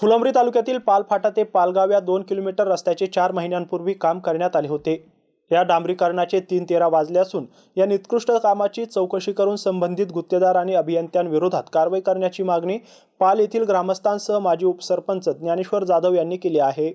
फुलंब्री तालुक्यातील पालफाटा ते पालगाव या दोन किलोमीटर रस्त्याचे चार महिन्यांपूर्वी काम करण्यात आले होते. या डांबरीकरणाचे तीन तेरा वाजले असून या निकृष्ट कामाची चौकशी करून संबंधित गुत्तेदार आणि अभियंत्यांविरोधात कारवाई करण्याची मागणी पाल येथील ग्रामस्थांसह माजी उपसरपंच ज्ञानेश्वर जाधव यांनी केली आहे.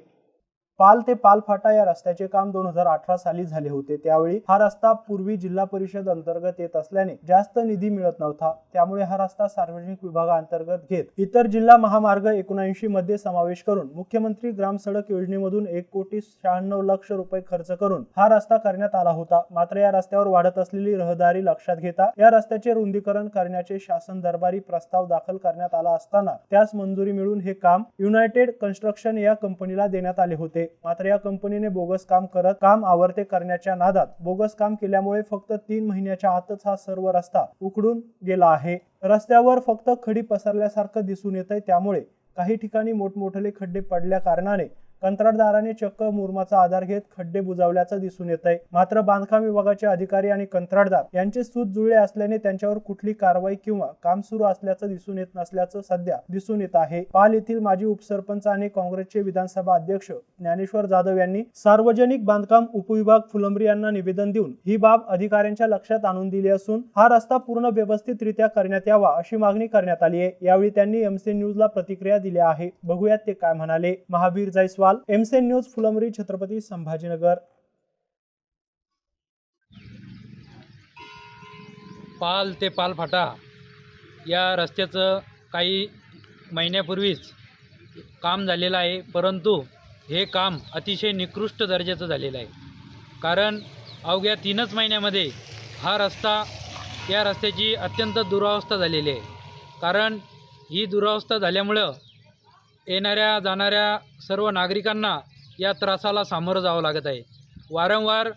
पाल ते पालफाटा या रस्त्याचे काम दोन हजार अठरा साली झाले होते. त्यावेळी हा रस्ता पूर्वी जिल्हा परिषद अंतर्गत येत असल्याने जास्त निधी मिळत नव्हता. त्यामुळे हा रस्ता सार्वजनिक विभागाअंतर्गत घेत इतर जिल्हा महामार्ग एकोणऐंशी मध्ये समावेश करून मुख्यमंत्री ग्राम सडक योजनेमधून एक कोटी शहाण्णव लक्ष रुपये खर्च करून हा रस्ता करण्यात आला होता. मात्र या रस्त्यावर वाढत असलेली रहदारी लक्षात घेता या रस्त्याचे रुंदीकरण करण्याचे शासन दरबारी प्रस्ताव दाखल करण्यात आला असताना त्यास मंजुरी मिळून हे काम युनायटेड कन्स्ट्रक्शन या कंपनीला देण्यात आले होते. मात्र या कंपनीने बोगस काम करत काम आवर्ते करण्याच्या नादात बोगस काम केल्यामुळे फक्त तीन महिन्याच्या आतच हा सर्व रस्ता उकडून गेला आहे. रस्त्यावर फक्त खडी पसरल्यासारखं दिसून येत आहे त्यामुळे काही ठिकाणी मोठमोठे खड्डे पडल्या कारणाने कंत्राटदाराने चक्क मुरमाचा आधार घेत खड्डे बुजावल्याचं दिसून येत आहे मात्र बांधकाम विभागाचे अधिकारी आणि कंत्राटदार यांचे सूत जुळले असल्याने त्यांच्यावर कुठली कारवाई किंवा काम सुरू असल्याचं दिसून येत नसल्याचं सध्या दिसून येत आहे. पाल येथील माजी उपसरपंच आणि काँग्रेसचे विधानसभा अध्यक्ष ज्ञानेश्वर जाधव यांनी सार्वजनिक बांधकाम उपविभाग फुलंब्री यांना निवेदन देऊन ही बाब अधिकाऱ्यांच्या लक्षात आणून दिली असून हा रस्ता पूर्ण व्यवस्थितरित्या करण्यात यावा अशी मागणी करण्यात आली आहे. यावेळी त्यांनी एमसी न्यूजला प्रतिक्रिया दिल्या आहे. बघूयात ते काय म्हणाले. महावीर जायस्वाल एमसेन न्यूज फुलंबरी छत्रपती संभाजीनगर. पाल ते पालफाटा या रस्त्याचं काही महिन्यापूर्वीच काम झालेलं आहे परंतु हे काम अतिशय निकृष्ट दर्जाचं झालेलं आहे. कारण अवघ्या तीनच महिन्यामध्ये हा रस्ता या रस्त्याची अत्यंत दुरावस्था झालेली आहे. कारण ही दुरावस्था झाल्यामुळं येणाऱ्या जाणाऱ्या सर्व नागरिकांना या त्रासाला सामोरं जावं लागत आहे. वारंवार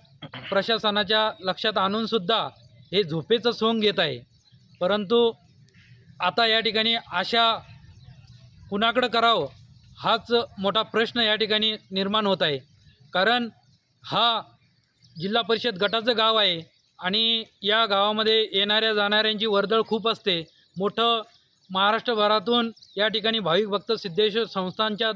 प्रशासनाच्या लक्षात आणूनसुद्धा हे झोपेचं सोंग घेत आहे. परंतु आता या ठिकाणी आशा कुणाकडं करावं हाच मोठा प्रश्न या ठिकाणी निर्माण होत आहे. कारण हा जिल्हा परिषद गटाचं गाव आहे आणि या गावामध्ये येणाऱ्या जाणाऱ्यांची वर्दळ खूप असते. मोठं महाराष्ट्रभरातून या ठिकाणी भाविक भक्त सिद्धेश्वर संस्थांच्या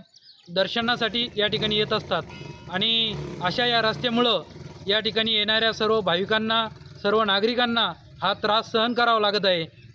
दर्शनासाठी या ठिकाणी येत असतात. आणि अशा या रस्त्यामुळं या ठिकाणी येणाऱ्या सर्व भाविकांना सर्व नागरिकांना हा त्रास सहन करावा लागत आहे.